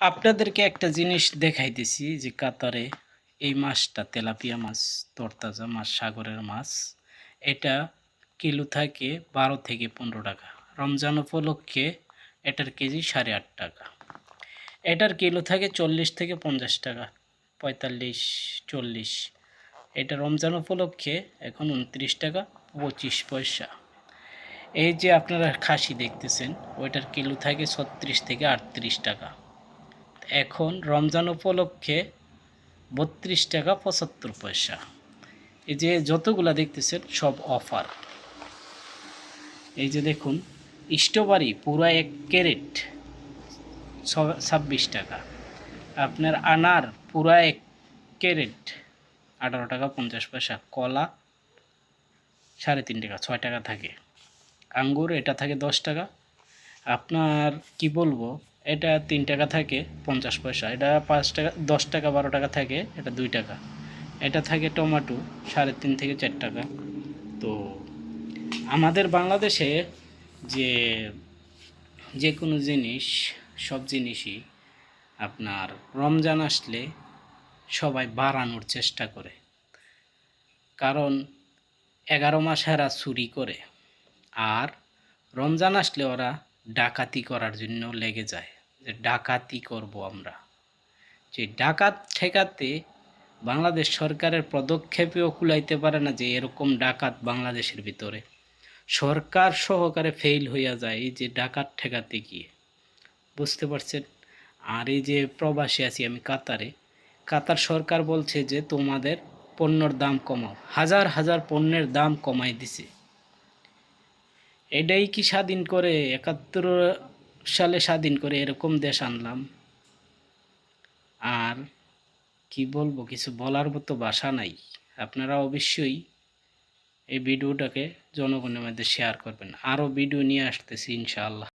আপনাদেরকে একটা জিনিস দেখাইতেছি যে কাতারে এই মাছটা, তেলাপিয়া মাছ, তরতাজা মাছ, সাগরের মাছ, এটা কিলো থাকে বারো থেকে পনেরো টাকা। রমজান উপলক্ষে এটার কেজি সাড়ে আট টাকা। এটার কিলো থাকে চল্লিশ থেকে পঞ্চাশ টাকা, পঁয়তাল্লিশ, চল্লিশ। এটা রমজান উপলক্ষে এখন উনত্রিশ টাকা, পঁচিশ পয়সা। এই যে আপনারা খাসি দেখতেছেন, ওইটার কিলো থাকে ছত্রিশ থেকে আটত্রিশ টাকা। এখন রমজান উপলক্ষে বত্রিশ টাকা পঁচাত্তর পয়সা। এই যে যতগুলা দেখতেছেন, সব অফার। এই যে দেখুন স্ট্রবেরি পুরো এক ক্যারেট ছাব্বিশ টাকা। আপনার আনার পুরা এক ক্যারেট আঠারো টাকা পঞ্চাশ পয়সা। কলা সাড়ে তিন টাকা, ছয় টাকা থাকে। আঙ্গুর এটা থাকে দশ টাকা। আপনার কি বলব এটা তিন টাকা থাকে, পঞ্চাশ পয়সা। এটা পাঁচ টাকা, দশ টাকা, বারো টাকা থাকে, এটা দুই টাকা। এটা থাকে টমেটো, সাড়ে তিন থেকে চার টাকা। তো আমাদের বাংলাদেশে যে যে কোনো জিনিস, সব জিনিসই আপনার রমজান আসলে সবাই বাড়ানোর চেষ্টা করে। কারণ এগারো মাস এরা চুরি করে। আর রমজান আসলে ওরা ডাকাতি করার জন্য লেগে যায়। ডাকাতি করব আমরা। যে ডাকাত ঠেকাতে বাংলাদেশ সরকারের পদক্ষেপেও কুলাইতে পারে না যে এরকম ডাকাত বাংলাদেশের ভিতরে। সরকার সহকারে ফেল হইয়া যায় এই যে ডাকাত ঠেকাতে গিয়ে। বুঝতে পারছেন? আর এই যে প্রবাসী আছি আমি কাতারে, কাতার সরকার বলছে যে তোমাদের পণ্যর দাম কমাও। হাজার হাজার পণ্যের দাম কমাই দিছে। এটাই কি স্বাধীন করে একাত্তর সালে স্বাধীন করে এরকম দেশ আনলাম। আর কি বলব, কিছু বলার মতো ভাষা নাই। আপনারা অবশ্যই এই ভিডিওটাকে জনগণের মধ্যে শেয়ার করবেন। আরও ভিডিও নিয়ে আসতেছি ইনশাআল্লাহ।